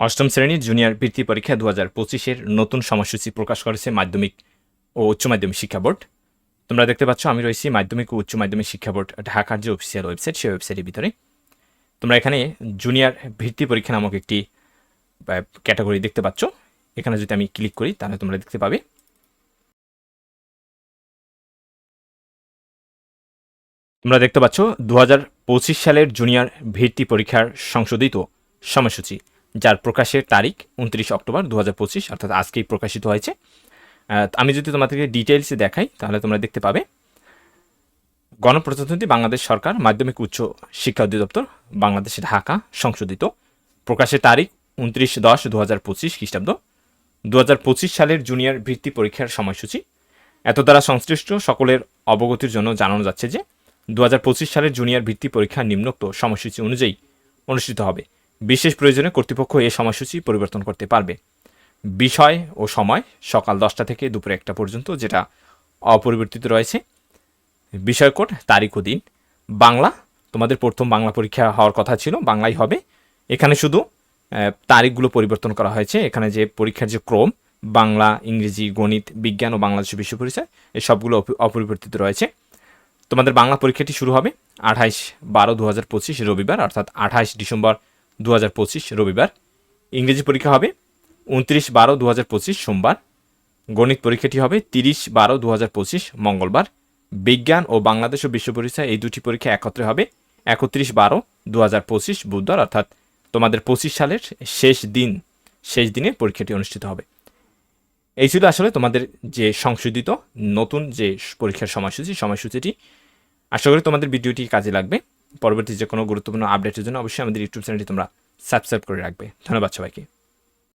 অষ্টম শ্রেণির জুনিয়র বৃত্তি পরীক্ষা দু হাজার পঁচিশের নতুন সময়সূচি প্রকাশ করেছে মাধ্যমিক ও উচ্চ মাধ্যমিক শিক্ষা বোর্ড। তোমরা দেখতে পাচ্ছ, আমি রয়েছি মাধ্যমিক ও উচ্চ মাধ্যমিক শিক্ষা বোর্ড ঢাকার যে অফিসিয়াল ওয়েবসাইট সেই ওয়েবসাইটের ভিতরে। তোমরা এখানে জুনিয়র ভিত্তি পরীক্ষা নামক একটি ক্যাটাগরি দেখতে পাচ্ছ। এখানে যদি আমি ক্লিক করি, তাহলে তোমরা দেখতে পাবে। তোমরা দেখতে পাচ্ছ দু হাজার পঁচিশ সালের জুনিয়র ভিত্তি পরীক্ষার সংশোধিত সময়সূচি। যার প্রকাশের তারিখ উনত্রিশ অক্টোবর দু হাজার পঁচিশ, অর্থাৎ আজকেই প্রকাশিত হয়েছে। আমি যদি তোমাদেরকে ডিটেলসে দেখাই, তাহলে তোমরা দেখতে পাবে। গণপ্রজাতন্ত্রী বাংলাদেশ সরকার মাধ্যমিক উচ্চ শিক্ষা অধিদপ্তর, বাংলাদেশ ঢাকা, সংশোধিত। প্রকাশের তারিখ উনত্রিশ দশ দু হাজার পঁচিশ খ্রিস্টাব্দ। দু হাজার পঁচিশ সালের জুনিয়র বৃত্তি পরীক্ষার সময়সূচি। এত দ্বারা সংশ্লিষ্ট সকলের অবগতির জন্য জানানো যাচ্ছে যে দু হাজার পঁচিশ সালের জুনিয়র বৃত্তি পরীক্ষা নিম্নোক্ত সময়সূচি অনুযায়ী অনুষ্ঠিত হবে। বিশেষ প্রয়োজনে কর্তৃপক্ষ এ সময়সূচি পরিবর্তন করতে পারবে। বিষয় ও সময় সকাল দশটা থেকে দুপুর একটা পর্যন্ত, যেটা অপরিবর্তিত রয়েছে। বিষয় কোড, তারিখ ও দিন। বাংলা, তোমাদের প্রথম বাংলা পরীক্ষা হওয়ার কথা ছিল, বাংলাই হবে। এখানে শুধু তারিখগুলো পরিবর্তন করা হয়েছে। এখানে যে পরীক্ষার যে ক্রম, বাংলা, ইংরেজি, গণিত, বিজ্ঞান ও বাংলাদেশ বিশ্ব পরিচয় এই সবগুলো অপরিবর্তিত রয়েছে। তোমাদের বাংলা পরীক্ষাটি শুরু হবে আঠাইশ বারো দু রবিবার, অর্থাৎ আঠাইশ ডিসেম্বর দু হাজার পঁচিশ রবিবার। ইংরেজি পরীক্ষা হবে উনত্রিশ বারো দু সোমবার। গণিত পরীক্ষাটি হবে তিরিশ বারো দু মঙ্গলবার। বিজ্ঞান ও বাংলাদেশ ও বিশ্ব পরীক্ষা এই দুটি পরীক্ষা একত্রে হবে একত্রিশ বারো দু বুধবার, অর্থাৎ তোমাদের পঁচিশ সালের শেষ দিন, শেষ দিনে পরীক্ষাটি অনুষ্ঠিত হবে। এই ছিল আসলে তোমাদের যে সংশোধিত নতুন যে পরীক্ষার সময়সূচি, সময়সূচিটি। আশা করি তোমাদের ভিডিওটি কাজে লাগবে। পরবর্তী যে কোনো গুরুত্বপূর্ণ আপডেটের জন্য অবশ্যই আমাদের ইউটিউব চ্যানেলটি তোমরা সাবস্ক্রাইব করে রাখবে। ধন্যবাদ সবাইকে।